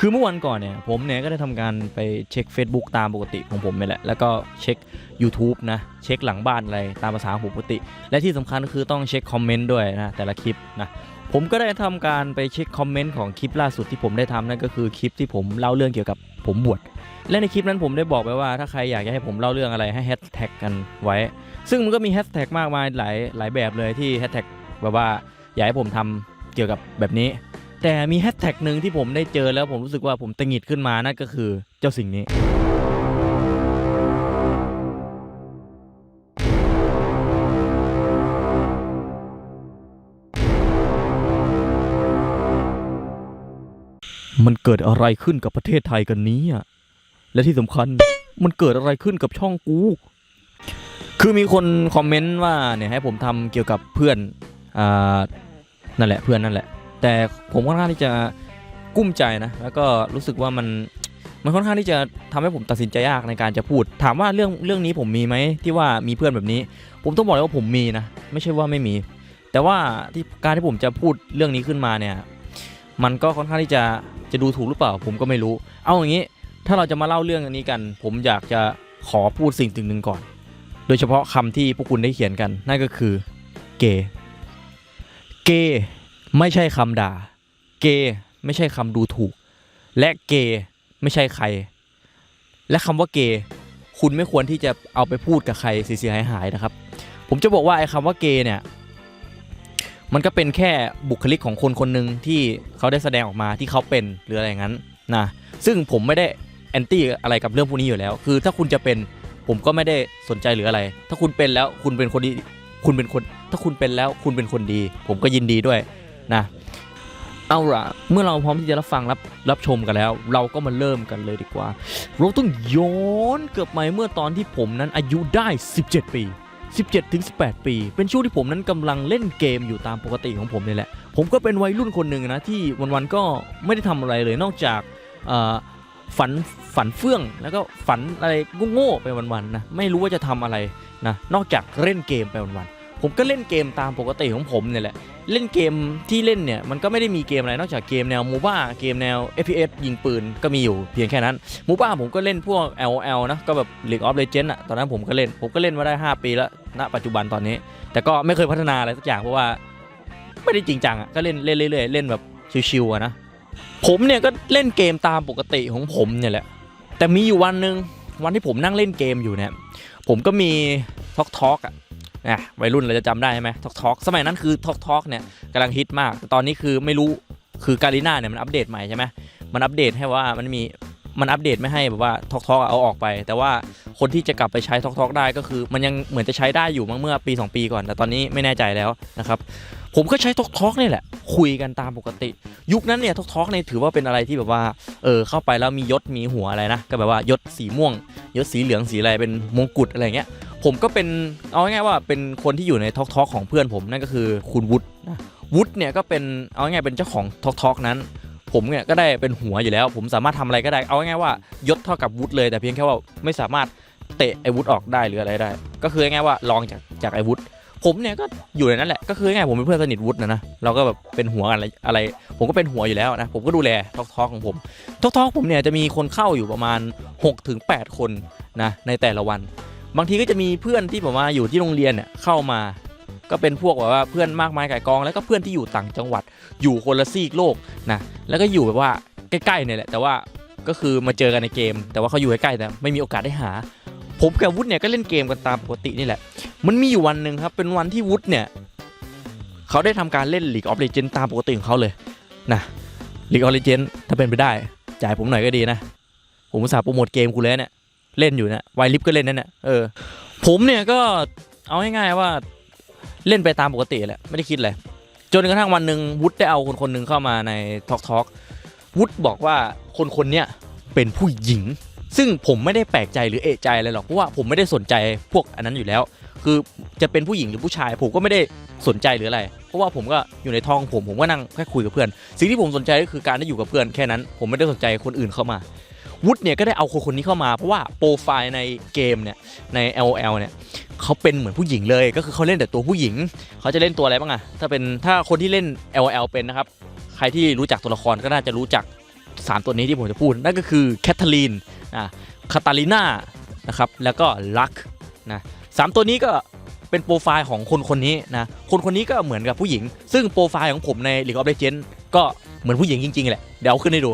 คือเมื่อวันก่อนเนี่ยผมเนี่ยก็ได้ทำการไปเช็ค Facebook ตามปกติของผมนี่แหละ แล้วก็เช็ค YouTube นะ เช็คหลังบ้านอะไรตามภาษาผมปกติ และที่สำคัญก็คือต้องเช็คคอมเมนต์ด้วยนะแต่ละคลิปนะผมก็ได้ทำการไปเช็คคอมเมนต์ของคลิปล่าสุดที่ผมได้ทำนั่นก็คือคลิปที่ผมเล่าเรื่องเกี่ยวกับผมบวชและในคลิปนั้นผมได้บอกไปว่าถ้าใครอยากจะให้ผมเล่าเรื่องอะไรให้แฮชแท็กกันไว้ ซึ่งมันก็มีแฮชแท็กมากมายหลายหลายแบบเลยที่แฮชแท็กแบบว่าอยากให้ผมทำเกี่ยวกับแบบนี้ แต่มีแฮชแท็กหนึ่งที่ผมได้เจอแล้วผมรู้สึกว่าผมตังหิดขึ้นมานั่นก็คือเจ้าสิ่งนี้ มันเกิดอะไรขึ้นกับประเทศไทยกันนี้อะและที่สำคัญมันเกิดอะไรขึ้นกับช่องกู คือมีคนคอมเมนต์ว่าเนี่ยให้ผมทำเกี่ยวกับเพื่อนอ่านั่นแหละเพื่อนนั่นแหละ แต่ผมค่อนข้างที่จะกุ้มใจนะแล้วก็รู้สึกว่ามันมันค่อนข้างที่จะทำให้ผมตัดสินใจยากในการจะพูด ถามว่าเรื่องเรื่องนี้ผมมีไหมที่ว่ามีเพื่อนแบบนี้ ผมต้องบอกเลยว่าผมมีนะไม่ใช่ว่าไม่มี แต่ว่าที่การที่ผมจะพูดเรื่องนี้ขึ้นมาเนี่ยมันก็ค่อนข้างที่จะจะดูถูกหรือเปล่า ผมก็ไม่รู้ เอาอย่างนี้ ถ้าเราจะมาเล่าเรื่องอันนี้กัน ผมอยากจะขอพูดสิ่งสิ่งหนึ่งก่อน โดยเฉพาะคำที่พวกคุณได้เขียนกัน นั่นก็คือเกย์เกย์ ไม่ใช่คำด่า เกย์ไม่ใช่คำดูถูก และเกย์ไม่ใช่ใคร และคำว่าเกย์คุณไม่ควรที่จะเอาไปพูดกับใครเสียหายๆนะครับ ผมจะบอกว่าไอ้คำว่าเกย์เนี่ยมันก็เป็นแค่บุคลิกของคนคนหนึ่งที่เขาได้แสดงออกมาที่เขาเป็นหรืออะไรงั้นนะซึ่งผมไม่ได้แอนตี้อะไรกับเรื่องพวกนี้อยู่แล้ว คือถ้าคุณจะเป็นผมก็ไม่ได้สนใจหรืออะไร ถ้าคุณเป็นแล้วคุณเป็นคนดีคุณเป็นคน ถ้าคุณเป็นแล้วคุณเป็นคนดี ผมก็ยินดีด้วย นะเอาละเมื่อเราพร้อมที่จะรับฟังรับรับชมกันแล้ว เราก็มาเริ่มกันเลยดีกว่า เราต้องย้อนเกลับไปเมื่อตอนที่ผมนั้นอายุได้ 17 ปี 17 ถึง 18 ปี เป็นช่วงที่ผมนั้นกำลังเล่นเกมอยู่ตามปกติของผมนี่แหละ ผมก็เป็นวัยรุ่นคนหนึ่งนะ ที่วันๆก็ไม่ได้ทำอะไรเลยนอกจากฝันฝันเฟื่องแล้วก็ฝันอะไรโง่ๆไปวันๆนะไม่รู้ว่าจะทำอะไรนะนอกจากเล่นเกมไปวันๆ ผมก็เล่นเกมตามปกติของผมเนี่ยแหละ เล่นเกมที่เล่นเนี่ยมันก็ไม่ได้มีเกมอะไรนอกจากเกมแนวมูบ้าเกมแนว FPS ยิงปืนก็มีอยู่เพียงแค่นั้นมูบ้าผมก็เล่นพวก LOL นะก็แบบ League of Legends อะตอนนั้นผมก็เล่น ผมก็เล่นมาได้ 5 ปีแล้วณปัจจุบันตอนนี้ แต่ก็ไม่เคยพัฒนาอะไรสักอย่างเพราะว่าไม่ได้จริงจังอะก็เล่นเล่นเรื่อยๆเล่นแบบชิวๆนะผมเนี่ยก็เล่นเกมตามปกติของผมเนี่ยแหละ แต่มีอยู่วันหนึ่งวันที่ผมนั่งเล่นเกมอยู่เนี่ยผมก็มีทอกทอกอะ อะวัยรุ่นเราจะจำได้ใช่ไหมทอกทอกสมัยนั้นคือทอกทอกเนี่ยกำลังฮิตมากแต่ตอนนี้คือไม่รู้คือการีน่าเนี่ยมันอัปเดตใหม่ใช่ไหมมันอัปเดตให้ว่ามันมีมันอัปเดตไม่ให้แบบว่าทอกทอกเอาออกไป แต่ว่าคนที่จะกลับไปใช้ทอกทอกได้ก็คือ มันยังเหมือนจะใช้ได้อยู่เมื่อปี 2 ปีก่อน แต่ตอนนี้ไม่แน่ใจแล้วนะครับผมก็ใช้ทอกทอกนี่แหละ คุยกันตามปกติ ยุคนั้นเนี่ยทอกทอกเนี่ยถือว่าเป็นอะไรที่แบบว่าเออเข้าไปแล้วมียศมีหัวอะไรนะก็แบบว่ายศสีม่วง ยศสีเหลืองสีอะไรเป็นมงกุฎอะไรเงี้ย ผมก็เป็นเอาง่ายๆว่าเป็นคนที่อยู่ในทอกทอกของเพื่อนผมนั่นก็คือคุณวุฒินะวุฒิเนี่ยก็เป็นเอาง่ายๆเป็นเจ้าของทอกทอกนั้น ผมเนี่ยก็ได้เป็นหัวอยู่แล้ว ผมสามารถทำอะไรก็ได้เอาง่ายๆว่ายศเท่ากับวุฒิเลย แต่เพียงแค่ว่าไม่สามารถเตะไอ้วุฒิออกได้หรืออะไรได้ ก็คือง่ายๆว่าลองจากจากไอ้วุฒิผมเนี่ยก็อยู่ในนั้นแหละก็คือง่ายผมเป็นเพื่อนสนิทวุฒินะนะเราก็แบบเป็นหัวกันอะไรอะไรผมก็เป็นหัวอยู่แล้วนะผมก็ดูแลทอกทอกของผมทอกทอกผมเนี่ยจะมีคนเข้าอยู่ประมาณ6-8ถึง8คนนะในแต่ละวัน บางทีก็จะมีเพื่อนที่ผมว่าอยู่ที่โรงเรียนเนี่ยเข้ามา ก็เป็นพวกแบบว่าเพื่อนมากมายไก่กอง แล้วก็เพื่อนที่อยู่ต่างจังหวัด อยู่คนละซีกโลกนะแล้วก็อยู่แบบว่าใกล้ๆเนี่ยแหละ แต่ว่าก็คือมาเจอกันในเกม แต่ว่าเขาอยู่ใกล้ๆแต่ไม่มีโอกาสได้หา ผมกับวุฒิเนี่ยก็เล่นเกมกันตามปกตินี่แหละ มันมีอยู่วันหนึ่งครับเป็นวันที่วุฒิเนี่ยเขาได้ทำการเล่น League of Legends ตามปกติของเขาเลยนะ League of Legends ถ้าเป็นไปได้ จ่ายผมหน่อยก็ดีนะ ผมอุตส่าห์โปรโมทเกมกูเลยเนี่ย เล่นอยู่นะไวลิฟก็เล่นนั่นแหละเออผมเนี่ยก็เอาง่ายๆว่าเล่นไปตามปกติแหละไม่ได้คิดเลยจนกระทั่งวันหนึ่งวุฒิได้เอาคนคนหนึ่งเข้ามาในทอกทอกวุฒิบอกว่าคนคนเนี้ยเป็นผู้หญิง ซึ่งผมไม่ได้แปลกใจหรือเอะใจอะไรหรอกเพราะว่าผมไม่ได้สนใจพวกอันนั้นอยู่แล้ว คือจะเป็นผู้หญิงหรือผู้ชาย ผมก็ไม่ได้สนใจหรืออะไร เพราะว่าผมก็อยู่ในท้องผมผมก็นั่งแค่คุยกับเพื่อน สิ่งที่ผมสนใจก็คือการได้อยู่กับเพื่อนแค่นั้น ผมไม่ได้สนใจคนอื่นเข้ามา วุฒเนี่ยก็ได้เอาคนคนนี้เข้ามา เพราะว่าโปรไฟล์ในเกมเนี่ยใน LOL เนี่ยเขาเป็นเหมือนผู้หญิงเลยก็คือเขาเล่นแต่ตัวผู้หญิง เขาจะเล่นตัวอะไรบ้างอะถ้าเป็นถ้าคนที่เล่น LOL เป็นนะครับ ใครที่รู้จักตัวละครก็น่าจะรู้จักสามตัวนี้ที่ผมจะพูด นั่นก็คือแคทเธอรีนนะคาตาลิน่านะครับแล้วก็ลักนะสามตัวนี้ก็เป็นโปรไฟล์ของคนคนนี้นะ คนคนนี้ก็เหมือนกับผู้หญิง ซึ่งโปรไฟล์ของผมใน League of Legends ก็เหมือนผู้หญิงจริงๆแหละ เดี๋ยวขึ้นให้ดู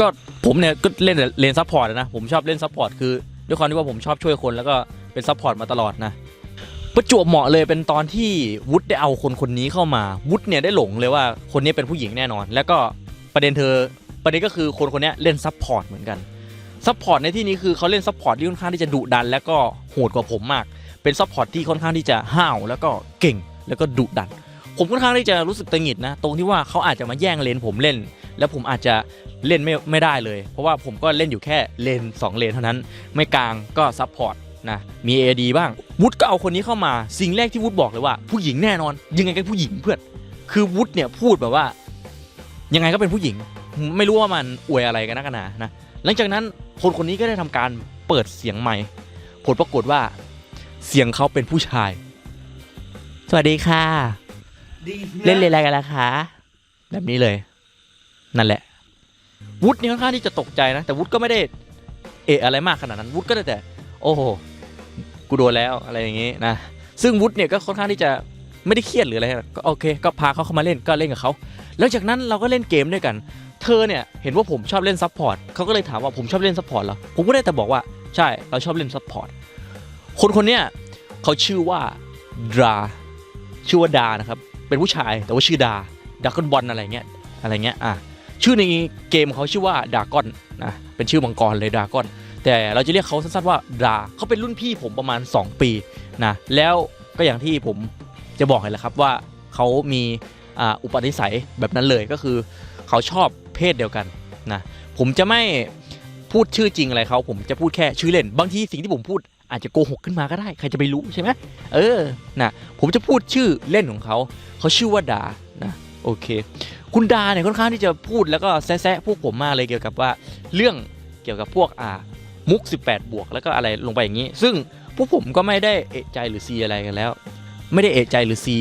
ก็ผมเนี่ยก็เล่นแต่เลนซัพพอร์ตนะ ผมชอบเล่นซัพพอร์ตคือด้วยความที่ว่าผมชอบช่วยคนแล้วก็เป็นซัพพอร์ตมาตลอดนะ ประจวบเหมาะเลยเป็นตอนที่วุฒิได้เอาคนคนนี้เข้ามา วุฒิเนี่ยได้หลงเลยว่าคนนี้เป็นผู้หญิงแน่นอน แล้วก็ประเด็นเธอประเด็นก็คือคนคนนี้เล่นซัพพอร์ตเหมือนกันซัพพอร์ตในที่นี้คือเขาเล่นซัพพอร์ตที่ค่อนข้างที่จะดุดัน แล้วก็โหดกว่าผมมาก เป็นซัพพอร์ตที่ค่อนข้างที่จะห้าวแล้วก็เก่งแล้วก็ดุดัน ผมค่อนข้างที่จะรู้สึกตังหงิดนะ ตรงที่ว่าเขาอาจจะมาแย่งเลนผมเล่น แล้วผมอาจจะเล่นไม่ไม่ได้เลย เพราะว่าผมก็เล่นอยู่แค่เลน2เลนเท่านั้น ไม่กลางก็ซัพพอร์ตนะมี AD บ้างวุฒิก็เอาคนนี้เข้ามา สิ่งแรกที่วุฒบอกเลยว่า ผู้หญิงแน่นอน ยังไงก็ผู้หญิงเพื่อนคือวุฒเนี่ยพูดแบบว่า ยังไงก็เป็นผู้หญิง ไม่รู้ว่ามันอวยอะไรกันนักกันหนานะหลังจากนั้นคนคนนี้ก็ได้ทำการเปิดเสียงใหม่ผลปรากฏว่า เสียงเขาเป็นผู้ชาย สวัสดีค่ะ เล่นเลนอะไรกันล่ะคะแบบนี้เลย นั่นแหละ วุฒินี่ค่อนข้างที่จะตกใจนะ แต่วุฒิก็ไม่ได้ เอะอะไรมากขนาดนั้น วุฒิก็ได้แต่ โอ้โห กูโดนแล้วอะไรอย่างงี้นะ ซึ่งวุฒิเนี่ยก็ค่อนข้างที่จะไม่ได้เครียดหรืออะไรนะก็โอเค ก็พาเขาเข้ามาเล่น ก็เล่นกับเขา แล้วจากนั้นเราก็เล่นเกมด้วยกัน เธอเนี่ยเห็นว่าผมชอบเล่นซัพพอร์ตเขาก็เลยถามว่าผมชอบเล่นซัพพอร์ตเหรอ ผมก็ได้แต่บอกว่า ใช่ เราชอบเล่นซัพพอร์ต คนคนเนี้ยเขาชื่อว่าดรา ชื่อว่าดานะครับ เป็นผู้ชายแต่ว่าชื่อดาดากอนบอลอะไรเงี้ยอะไรเงี้ยอะชื่อในเกมเขาชื่อว่าดากอนนะเป็นชื่อมังกรเลยดากอน แต่เราจะเรียกเขาสั้นๆว่าดาเขาเป็นรุ่นพี่ผมประมาณ 2 ปีนะแล้วก็อย่างที่ผมจะบอกเลยแหละครับว่าเขามีอ,อุปนิสัยแบบนั้นเลยก็คือเขาชอบเพศเดียวกันนะผมจะไม่พูดชื่อจริงอะไรเขาผมจะพูดแค่ชื่อเล่น บางทีสิ่งที่ผมพูด อาจจะโกหกขึ้นมาก็ได้ใครจะไปรู้ใช่ไหมเออนะผมจะพูดชื่อเล่นของเขาเขาชื่อว่าดานะโอเค คุณดาเนี่ยค่อนข้างที่จะพูดแล้วก็แซะพวกผมมากเลยเกี่ยวกับว่าเรื่องเกี่ยวกับพวกอ่ามุก 18 บวกแล้วก็อะไรลงไปอย่างนี้ ซึ่งพวกผมก็ไม่ได้เอะใจหรือซีอะไรกันแล้ว ไม่ได้เอะใจหรือซี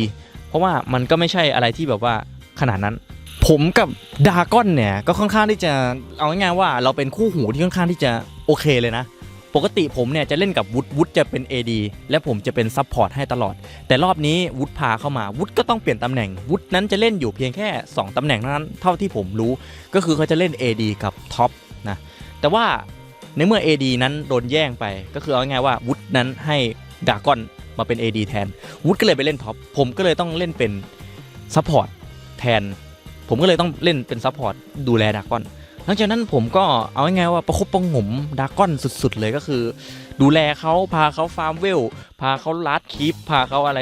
เพราะว่ามันก็ไม่ใช่อะไรที่แบบว่าขนาดนั้น ผมกับดาก้อนเนี่ยก็ค่อนข้างที่จะเอาง่ายๆว่าเราเป็นคู่หูที่ค่อนข้างที่จะโอเคเลยนะ ปกติผมเนี่ยจะเล่นกับวุฒวุฒจะเป็น AD และผมจะเป็นซับพอร์ตให้ตลอด แต่รอบนี้วุฒพาเข้ามาวุฒก็ต้องเปลี่ยนตำแหน่งวุฒนั้นจะเล่นอยู่เพียงแค่ 2ตำแหน่งเท่านั้นเท่าที่ผมรู้ ก็คือเขาจะเล่น AD กับท็อปนะแต่ว่าในเมื่อ AD นั้นโดนแย่งไป ก็คือเอาง่ายๆว่าวุฒนั้นให้ดากอนมาเป็น AD แทนวุฒก็เลยไปเล่นท็อปผมก็เลยต้องเล่นเป็นซัพพอร์ตแทน ผมก็เลยต้องเล่นเป็นซัพพอร์ตดูแลดากอน หลังจากนั้นผมก็เอาง่ายๆว่าประคบประงมดากอนสุดๆเลยก็คือ ดูแลเขาพาเขาฟาร์มเวล พาเขาลัดคลิป พาเขาอะไร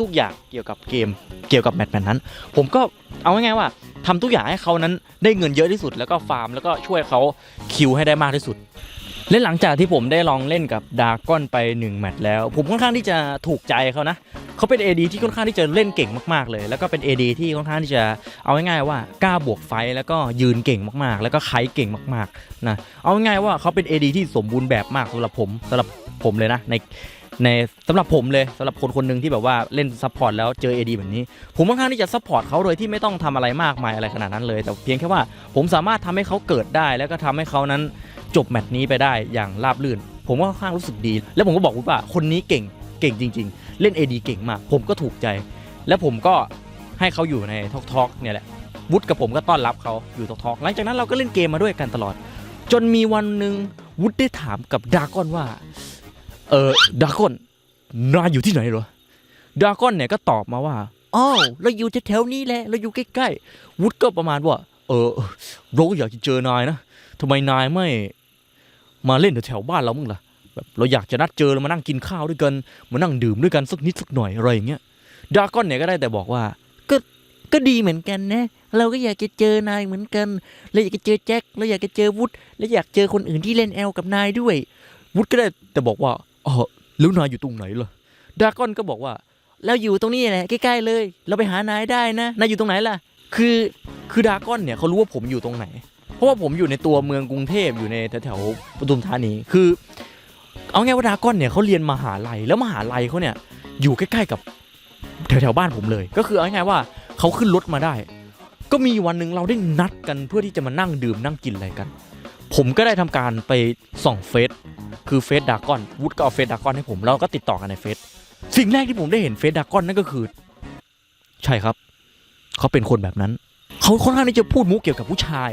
ทุกๆ อย่างเกี่ยวกับเกมเกี่ยวกับแมตช์นั้น ผมก็เอาง่ายๆว่าทำทุกอย่างให้เขานั้นได้เงินเยอะที่สุด แล้วก็ฟาร์มแล้วก็ช่วยเขาคิวให้ได้มากที่สุด และหลังจากที่ผมได้ลองเล่นกับดาก้อนไป 1 แมตช์แล้ว ผมค่อนข้างที่จะถูกใจเขานะ เขาเป็น AD ที่ค่อนข้างที่จะเล่นเก่งมากๆเลย แล้วก็เป็น AD ที่ค่อนข้างที่จะเอาง่ายๆว่ากล้าบวกไฟแล้วก็ยืนเก่งมากๆ แล้วก็ไคเก่งมากๆนะเอาง่ายๆว่าเขาเป็น AD ที่สมบูรณ์แบบมากสำหรับผมสำหรับผมเลยนะในในสำหรับผมเลยสำหรับคนคนหนึ่งที่แบบว่าเล่นซัพพอร์ตแล้วเจอ AD แบบนี้ ผมค่อนข้างที่จะซัพพอร์ตเขาโดยที่ไม่ต้องทำอะไรมากมายอะไรขนาดนั้นเลย แต่เพียงแค่ว่าผมสามารถทำให้เขาเกิดได้ แล้วก็ทำให้เขานั้น จบแมตช์นี้ไปได้อย่างราบรื่น ผมก็ค่อนข้างรู้สึกดี แล้วผมก็บอกวุฒิว่าคนนี้เก่งเก่งจริง ๆ เล่น AD เก่งมาก ผมก็ถูกใจ แล้วผมก็ให้เขาอยู่ในทอกทอกเนี่ยแหละวุฒิกับผมก็ต้อนรับเขาอยู่ทอกทอกหลังจากนั้นเราก็เล่นเกมมาด้วยกันตลอด จนมีวันหนึ่งวุฒิได้ถามกับดากอนว่าเออดากอนนายอยู่ที่ไหนเหรอดากอนเนี่ยก็ตอบมาว่าอ้าวเราอยู่แถวๆนี้แหละเราอยู่ใกล้ๆวุฒิก็ประมาณว่า เออเราอยากจะเจอนายนะทำไมนายไม่ มาเล่นแถวบ้านเรามึงล่ะแบบเราอยากจะนัดเจอแล้วมานั่งกินข้าวด้วยกันมานั่งดื่มด้วยกันสักนิดสักหน่อยอะไรอย่างเงี้ยดาก้อนเนี่ยก็ได้แต่บอกว่าก็ก็ดีเหมือนกันนะเราก็อยากจะเจอนายเหมือนกันเราอยากจะเจอแจ็คเราอยากจะเจอวุฒและอยากเจอคนอื่นที่เล่นแอลกับนายด้วยวุฒก็ได้แต่บอกว่าอ๋อแล้วนายอยู่ตรงไหนล่ะดาก้อนก็บอกว่าเราอยู่ตรงนี้แหละใกล้ๆเลย เราไปหานายได้นะนายอยู่ตรงไหนล่ะ คือคือดาก้อนเนี่ยเขารู้ว่าผมอยู่ตรงไหน ราะว่าผมอยู่ในตัวเมืองกรุงเทพอยู่ในแถวๆปทุมธานีคือ เอาไงว่าดากอนเนี่ยเขาเรียนมหาลัยแล้วมหาลัยเขาเนี่ยอยู่ใกล้ๆกับแถวๆบ้านผมเลย ก็คือเอาง่ายๆว่าเขาขึ้นรถมาได้ ก็มีวันหนึ่งเราได้นัดกันเพื่อที่จะมานั่งดื่มนั่งกินอะไรกัน ผมก็ได้ทำการไปส่องเฟซคือเฟซดากอนวุฒก็เอาเฟซดากอนให้ผมแล้วก็ติดต่อกันในเฟซสิ่งแรกที่ผมได้เห็นเฟซดากอนนั่นก็คือ ใช่ครับ เขาเป็นคนแบบนั้น เขาค่อนข้างที่จะพูดมุกเกี่ยวกับผู้ชาย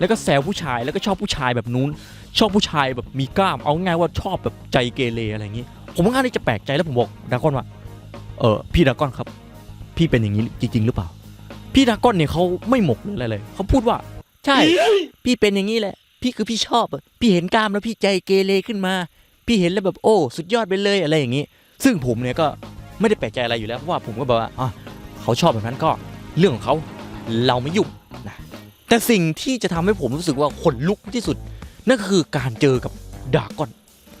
แล้วก็แซวผู้ชายแล้วก็ชอบผู้ชายแบบนู้น ชอบผู้ชายแบบมีกล้าม เอาง่ายๆว่าชอบแบบใจเกเรอะไรอย่างนี้ ผมค่อนข้างที่จะแปลกใจแล้วผมบอกดากอนว่า เออพี่ดากอนครับ พี่เป็นอย่างนี้จริง ๆ หรือเปล่า พี่ดากอนเนี่ยเขาไม่หมกหรืออะไรเลยเขาพูดว่า ใช่ พี่เป็นอย่างนี้แหละ พี่คือพี่ชอบอะพี่เห็นกล้ามแล้วพี่ใจเกเรขึ้นมา พี่เห็นแล้วแบบโอ้ สุดยอดไปเลยอะไรอย่างนี้ ซึ่งผมเนี่ยก็ไม่ได้แปลกใจอะไรอยู่แล้วเพราะว่าผมก็แบบว่าอะเขาชอบแบบนั้นก็เรื่องของเขาเราไม่ยุ่งนะ แต่สิ่งที่จะทำให้ผมรู้สึกว่าขนลุกที่สุด นั่นคือการเจอกับดากอน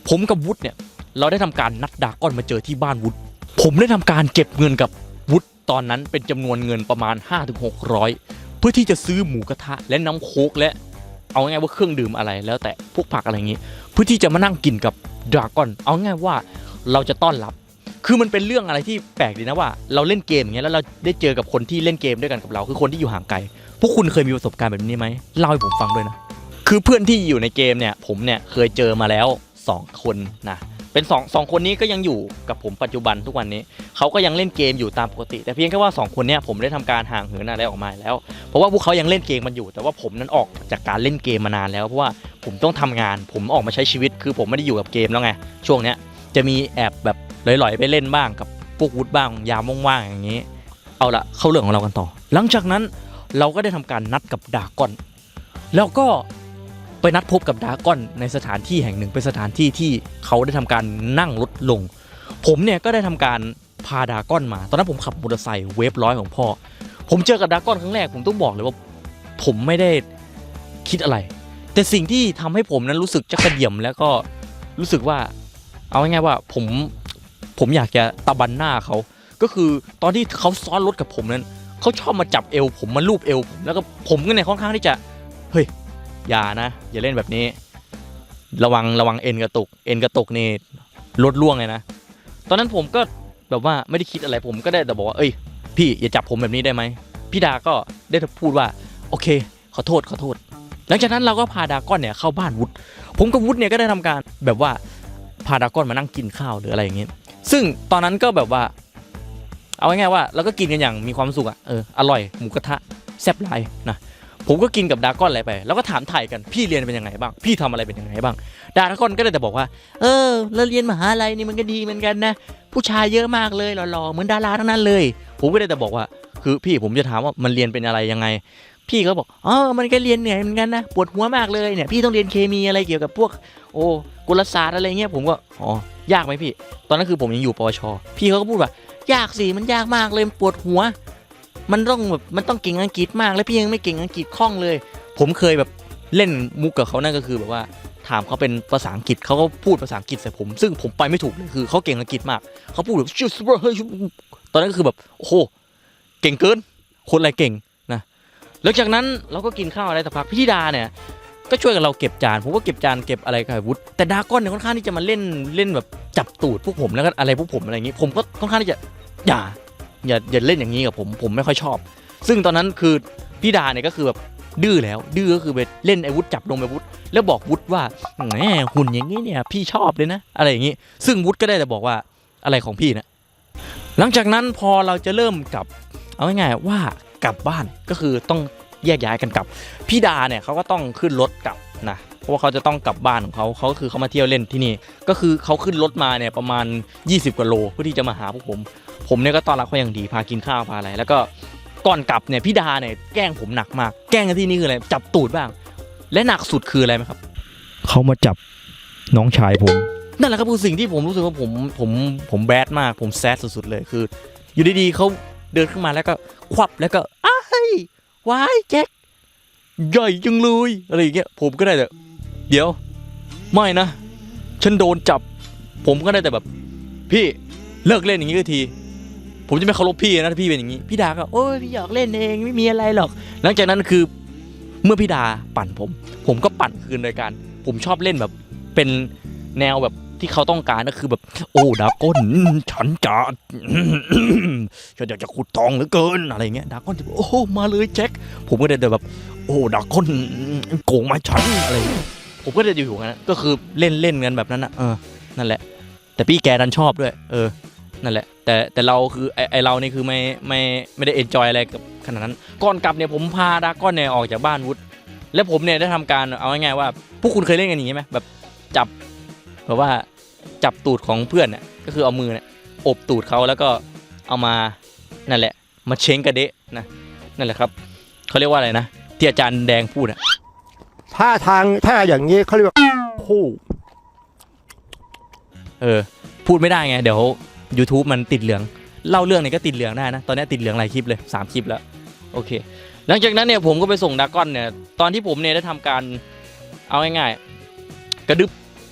ผมกับวุฒเนี่ย เราได้ทำการนัดดากอนมาเจอที่บ้านวุฒผมได้ทำการเก็บเงินกับวุฒตอนนั้นเป็นจำนวนเงินประมาณ 5-600 เพื่อที่จะซื้อหมูกระทะและน้ำโค้กและเอาง่ายว่าเครื่องดื่มอะไรแล้วแต่พวกผักอะไรอย่างนี้เพื่อที่จะมานั่งกินกับดราก้อน เอาง่ายว่าเราจะต้อนรับ คือมันเป็นเรื่องอะไรที่แปลกดีนะว่า เราเล่นเกมอย่างเงี้ยแล้วเราได้เจอกับคนที่เล่นเกมด้วยกันกับเรา คือคนที่อยู่ห่างไกล พวกคุณเคยมีประสบการณ์แบบนี้ไหมเล่าให้ผมฟังด้วยนะ คือเพื่อนที่อยู่ในเกมเนี่ย ผมเนี่ยเคยเจอมาแล้ว 2 คนนะ เป็นสองสองคนนี้ก็ยังอยู่กับผมปัจจุบันทุกวันนี้ เขาก็ยังเล่นเกมอยู่ตามปกติ แต่เพียงแค่ว่าสองคนเนี้ยผมได้ทำการห่างเหินอะไรออกมาแล้ว เพราะว่าพวกเขายังเล่นเกมมันอยู่ แต่ว่าผมนั้นออกจากการเล่นเกมมานานแล้ว เพราะว่าผมต้องทำงาน ผมออกมาใช้ชีวิต คือผมไม่ได้อยู่กับเกมแล้วไง ช่วงเนี้ยจะมีแอบแบบลอยๆไปเล่นบ้างกับพวกวุฒิบ้างยามว่างๆอย่างนี้ เอาละเข้าเรื่องของเรากันต่อ หลังจากนั้น เราก็ได้ทำการนัดกับดากอน แล้วก็ไปนัดพบกับดากอนในสถานที่แห่งหนึ่งเป็นสถานที่ที่เขาได้ทำการนั่งรถลง ผมเนี่ยก็ได้ทำการพาดากอนมา ตอนนั้นผมขับมอเตอร์ไซค์เวฟร้อยของพ่อ ผมเจอกับดากอนครั้งแรกผมต้องบอกเลยว่า ผมไม่ได้คิดอะไร แต่สิ่งที่ทำให้ผมนั้นรู้สึกจะกระเดี่ยมแล้วก็รู้สึกว่า เอาง่ายๆว่าผมผมอยากจะตะบันหน้าเขา ก็คือตอนที่เขาซ้อนรถกับผมนั้น เขาชอบมาจับเอวผมมาลูบเอวผมแล้วก็ผมก็เนี่ยค่อนข้างที่จะเฮ้ยอย่านะ อย่าเล่นแบบนี้ ระวังระวังเอ็นกระตุก เอ็นกระตุกนี่ลดล่วงเลยนะ ตอนนั้นผมก็แบบว่าไม่ได้คิดอะไรผมก็ได้แต่บอกว่าเอ้ย พี่อย่าจับผมแบบนี้ได้ไหมพี่ดาก็ได้พูดว่าโอเค ขอโทษขอโทษ หลังจากนั้นเราก็พาดาก้อนเนี่ยเข้าบ้านวุฒผมกับวุฒเนี่ยก็ได้ทำการแบบว่าพาดาก้อนมานั่งกินข้าวหรืออะไรอย่างเงี้ยซึ่งตอนนั้นก็แบบว่า เอาง่ายๆว่าเราก็กินกันอย่างมีความสุขอะเอออร่อยหมูกระทะแซ่บหลายนะผมก็กินกับดากอนอะไรไป แล้วก็ถามถ่ายกันพี่เรียนเป็นยังไงบ้าง พี่ทำอะไรเป็นยังไงบ้าง ดากอนก็ได้แต่บอกว่า เออเราเรียนมหาลัยนี่มันก็ดีเหมือนกันนะ ผู้ชายเยอะมากเลยหล่อๆเหมือนดาราทั้งนั้นเลย ผมก็ได้แต่บอกว่า คือพี่ผมจะถามว่ามันเรียนเป็นอะไรยังไง พี่เขาบอกอ๋อมันก็เรียนเหนื่อยเหมือนกันนะปวดหัวมากเลยเนี่ยพี่ต้องเรียนเคมีอะไรเกี่ยวกับพวก โอ้กุลศาสตร์อะไรเงี้ยผมก็อ๋อยากไหมพี่ ตอนนั้นคือผมยังอยู่ปวช พี่เขาก็พูดว่า ยากสิมันยากมากเลยปวดหัว มันต้องแบบมันต้องเก่งอังกฤษมากแล้วพี่ยังไม่เก่งอังกฤษคล่องเลย ผมเคยแบบเล่นมุกกับเขานั่นก็คือแบบว่าถามเขาเป็นภาษาอังกฤษเขาก็พูดภาษาอังกฤษใส่ผม ซึ่งผมไปไม่ถูกเลยคือเขาเก่งอังกฤษมากเขาพูดแบบตอนนั้นก็คือแบบโอ้โหเก่งเกิน คนอะไรเก่งนะหลังจากนั้นเราก็กินข้าวอะไรสักพักพี่ธิดาเนี่ยก็ช่วยกับเราเก็บจานผมก็เก็บจานเก็บอะไรกับวุฒิแต่ดาก้อนเนี่ยค่อนข้างที่จะมาเล่นเล่นแบบจับตูดพวกผมแล้วก็อะไรพวกผมอะไรอย่างงี้ ผมก็ค่อนข้างที่จะ อย่าอย่าอย่าเล่นอย่างนี้กับผมผมไม่ค่อยชอบ ซึ่งตอนนั้นคือพี่ดาเนี่ยก็คือแบบดื้อแล้ว ดื้อก็คือไปเล่นไอ้วุฒจับนมไอ้วุฒแล้วบอกวุฒิว่าแหมหุ่นอย่างนี้เนี่ย พี่ชอบเลยนะ อะไรอย่างงี้ ซึ่งวุฒิก็ได้แต่บอกว่าอะไรของพี่นะหลังจากนั้นพอเราจะเริ่มกลับ เอาง่ายๆว่ากลับบ้านก็คือต้องแยกย้ายกันกลับ พี่ดาเนี่ยเขาก็ต้องขึ้นรถกลับ นะเพราะว่าเขาจะต้องกลับบ้านของเขาเขาก็คือเขามาเที่ยวเล่นที่นี่ ก็คือเขาขึ้นรถมาเนี่ยประมาณ 20กว่าโลเพื่อที่จะมาหาพวกผม ผมเนี่ยก็ต้อนรับเขาอย่างดีพากินข้าวพาอะไร แล้วก็ก่อนกลับเนี่ยพี่ดาเนี่ยแกล้งผมหนักมาก แกล้งกันที่นี่คืออะไรจับตูดบ้าง และหนักสุดคืออะไรไหมครับเขามาจับน้องชายผม นั่นแหละครับคือสิ่งที่ผมรู้สึกว่าผมผมผมแบดมากผมแซดสุดๆเลยคือ อยู่ดีๆเขาเดินขึ้นมาแล้วก็ควับแล้วก็อ้ายว้ายแจ็ค ใหญ่จังเลยอะไรอย่างเงี้ยผมก็ได้แต่เดี๋ยว ไม่นะ ฉันโดนจับ ผมก็ได้แต่แบบ พี่เลิกเล่นอย่างนี้ก็ที ผมจะไม่เคารพพี่นะถ้าพี่เป็นอย่างนี้ พี่ดาก็โอ้ยพี่หยอกเล่นเองไม่มีอะไรหรอก หลังจากนั้นคือเมื่อพี่ดาปั่นผม ผมก็ปั่นคืนโดยการ ผมชอบเล่นแบบเป็นแนวแบบที่เขาต้องการก็คือแบบ โอ้ดาก้นฉันจะฉันอยากจะขุดทองเหลือเกินอะไรเงี้ยดาก้นจะบอกโอ้มาเลยแจ็คผมก็เลยเดินแบบ อ้ดราก้อนโกงมาฉันอะไรเงี้ยผมก็จะอยู่อย่างนั้นก็คือเล่นเล่นกันแบบนั้นนะเออนั่นแหละ แต่พี่แกดันชอบด้วย เออ นั่นแหละ แต่แต่เราคือไอไอเรานี่คือไม่ไม่ไม่ได้เอนจอยอะไรกับขนาดนั้น ก่อนกลับเนี่ยผมพาดราก้อนเนี่ยออกจากบ้านวุฒแล้วผมเนี่ยได้ทำการเอาง่ายๆว่าพวกคุณเคยเล่นกันอย่างนี้ไหมแบบจับแบบว่าจับตูดของเพื่อนเนี่ยก็คือเอามือเนี่ยอบตูดเขาแล้วก็เอามานั่นแหละ มาเช้งกระเดะนะนั่นแหละครับเขาเรียกว่าอะไรนะ ที่อาจารย์แดงพูดอะถ้าทางถ้าอย่างนี้เขาเรียกว่าคู่เออ พูดไม่ได้ไง เดี๋ยว YouTube มันติดเหลือง เล่าเรื่องเนี่ยก็ติดเหลืองได้นะ ตอนนี้ติดเหลืองหลายคลิปเลย3คลิปแล้ว โอเค หลังจากนั้นเนี่ยผมก็ไปส่งดรากอนเนี่ย ตอนที่ผมเนี่ยได้ทำการเอาง่ายๆ กระดึบ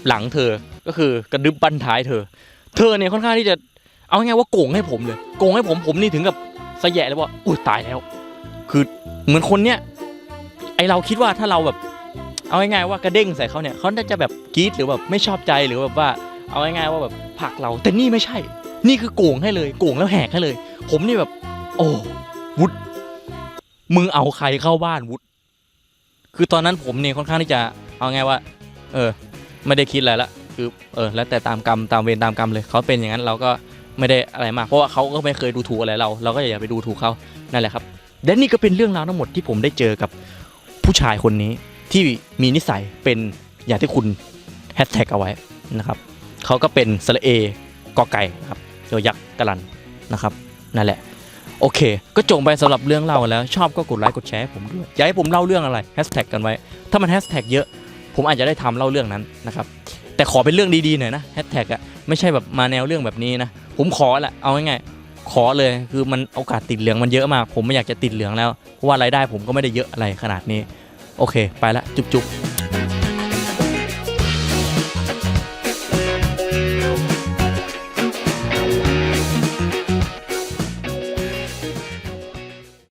หลังเธอ ก็คือกระดึบบั้นท้ายเธอ เธอเนี่ยค่อนข้างที่จะเอาง่ายๆว่าโกงให้ผมเลย โกงให้ผมผมนี่ถึงกับสะแยะเลยว่าอุ้ยตายแล้ว คือเหมือนคนเนี้ย ไอเราคิดว่าถ้าเราแบบ เอาง่ายๆว่ากระเด้งใส่เขาเนี่ยเขาน่าจะแบบกรี๊ดหรือแบบไม่ชอบใจหรือแบบว่าเอาง่ายๆว่าแบบผลักเรา แต่นี่ไม่ใช่ นี่คือโก่งให้เลย โก่งแล้วแหกให้เลย ผมนี่แบบ โอ้วุฒมึงเอาใครเข้าบ้านวุฒคือตอนนั้นผมเนี่ยค่อนข้างที่จะเอาไงว่า เออ ไม่ได้คิดอะไรละคือเออแล้วแต่ตามกรรมตามเวรตามกรรมเลยเขาเป็นอย่างนั้นเราก็ไม่ได้อะไรมาก เพราะว่าเขาก็ไม่เคยดูถูกอะไรเรา เราก็อย่าไปดูถูกเขานั่นแหละครับและนี่ก็เป็นเรื่องราวทั้งหมดที่ผมได้เจอกับ ผู้ชายคนนี้ที่มีนิสัยเป็นอย่างที่คุณแฮชแท็กเอาไว้นะครับเขาก็เป็นสระเอกอไก่ครับโยยักษ์กะลันนะครับนั่นแหละ โอเค ก็จบไปสำหรับเรื่องเล่าแล้ว ชอบก็กดไลค์กดแชร์ให้ผมด้วยอยากให้ผมเล่าเรื่องอะไรแฮชแท็กกันไว้ ถ้ามันแฮชแท็กเยอะ ผมอาจจะได้ทำเล่าเรื่องนั้นนะครับแต่ขอเป็นเรื่องดีๆหน่อยนะแฮชแท็กอะไม่ใช่แบบมาแนวเรื่องแบบนี้นะผมขอแหละเอาง่ายๆ ขอเลยคือมันโอกาสติดเหลืองมันเยอะมาก ผมไม่อยากจะติดเหลืองแล้วเพราะว่ารายได้ผมก็ไม่ได้เยอะอะไรขนาดนี้ โอเค ไปละจุ๊บๆ